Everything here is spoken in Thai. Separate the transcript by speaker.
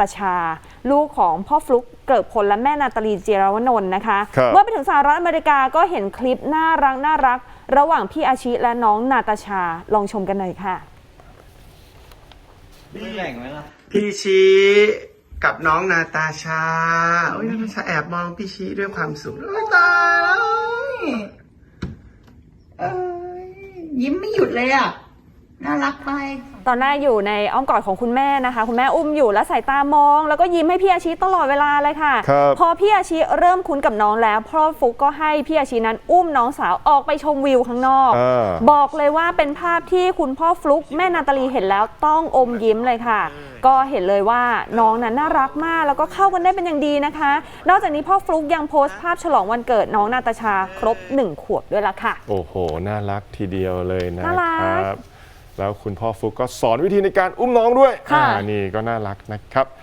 Speaker 1: ตาชา ลูกของพ่อฟลุกเกิดผลและแม่นาตาลีเจยรวนนท์นะคะ
Speaker 2: ครับ
Speaker 1: เมื่อไปถึงสหรัฐอเมริกาก็เห็นคลิปน่ารักน่ารัก ระหว่างพี่อาชิและน้องนาตาชาลองชมกันหน่อยค่ะ
Speaker 3: ไม่แบ่งไหมล่ะ
Speaker 4: พี่ชีกับน้องนาตาชาโอ้ยนาตาชาแอบมองพี่ชีด้วยความสุขโอ้ยตายแล้ว
Speaker 5: เอ้ยยิ้มไม่หยุดเลยอะ น่ารักไป
Speaker 1: ตอนแรกอยู่ในอ้อมกอดของคุณแม่นะคะ คุณแม่อุ้มอยู่แล้วสายตามอง แล้วก็ยิ้มให้พี่อาชิตลอดเวลาเลยค่ะ
Speaker 2: ครับ
Speaker 1: พอพี่อาชิเริ่มคุ้นกับน้องแล้วพ่อฟุกก็ให้พี่อาชินั้นอุ้มน้องสาวออกไปชมวิวข้างนอก
Speaker 2: อ่า
Speaker 1: บอกเลยว่าเป็นภาพที่คุณพ่อฟลุกแม่นาตาลีเห็นแล้วต้องอมยิ้มเลยค่ะ ก็เห็นเลยว่าน้องนั้นน่ารักมาก แล้วก็เข้ากันได้เป็นอย่างดีนะคะ นอกจากนี้พ่อฟลุกยังโพสต์ภาพฉลองวันเกิดน้องนาตาชาครบหนึ่งขวบด้วยละค่ะ
Speaker 2: โอ้โห น่ารักทีเดียวเลยนะ
Speaker 1: น่ารัก
Speaker 2: ครับ แล้วคุณพ่อฟุกก็สอนวิธีในการอุ้มน้องด้วย
Speaker 1: ค่ะ
Speaker 2: อ่านี่ก็น่ารักนะครับ